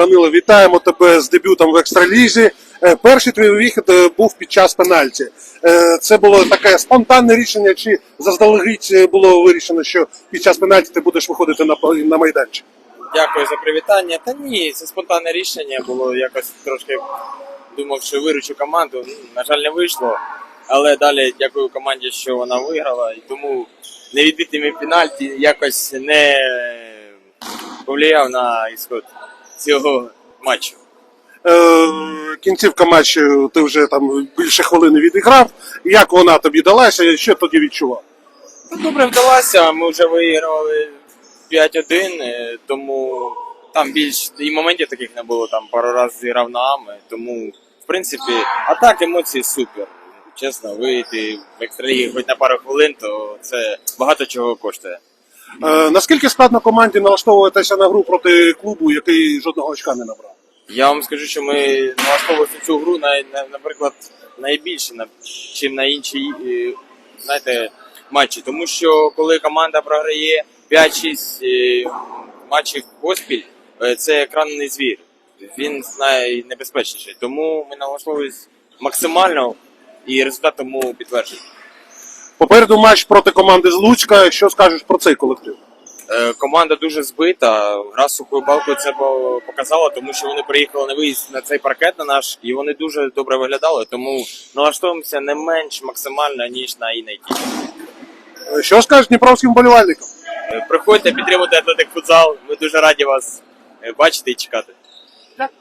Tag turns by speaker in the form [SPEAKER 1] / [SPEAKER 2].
[SPEAKER 1] Данило, вітаємо тебе з дебютом в екстралізі. Е, Перший твій вихід е, був під час пенальті. Е, Це було таке спонтанне рішення, чи заздалегідь було вирішено, що під час пенальті ти будеш виходити на, на майданчик?
[SPEAKER 2] Дякую за привітання. Та ні, це спонтанне рішення було якось трошки думав, що виручу команду. Ну, На жаль, не вийшло. Але далі дякую команді, що вона виграла, і тому невідбитими пенальті якось не повлияв на ісход цього матчу.
[SPEAKER 1] Е, Кінцівка матчу ти вже там більше хвилини відіграв. Як вона тобі далася, що тоді відчував?
[SPEAKER 2] Ну, добре вдалося, ми вже виграли 5-1, е, тому там більш і моментів таких не було, там пару разів зіграв на ами, тому в принципі, а так емоції супер. Чесно, вийти в екстралігі хоч на пару хвилин, то це багато чого коштує.
[SPEAKER 1] Е, Наскільки складно команді налаштовуватися на гру проти клубу, який жодного очка не набрав?
[SPEAKER 2] Я вам скажу, що ми налаштовувалися цю гру, на, на, наприклад, найбільше, на, чим на інші е, знаєте, матчі. Тому що коли команда програє 5-6 е, матчів поспіль, це екранний звір. Він найнебезпечніший. Тому ми налаштовувалися максимально і результат тому підтверджений.
[SPEAKER 1] Попереду матч проти команди з Луцька. Що скажеш про цей колектив?
[SPEAKER 2] Е, Команда дуже збита. Гра з сухою балкою це показала, тому що вони приїхали на виїзд на цей паркет на наш, і вони дуже добре виглядали. Тому налаштовуємося не менш максимально, ніж на Інайті.
[SPEAKER 1] Е, Що скажеш дніпровським болівальникам?
[SPEAKER 2] Е, Приходьте підтримуйте Атлетик футзал. Ми дуже раді вас бачити і чекати.
[SPEAKER 1] Дякую.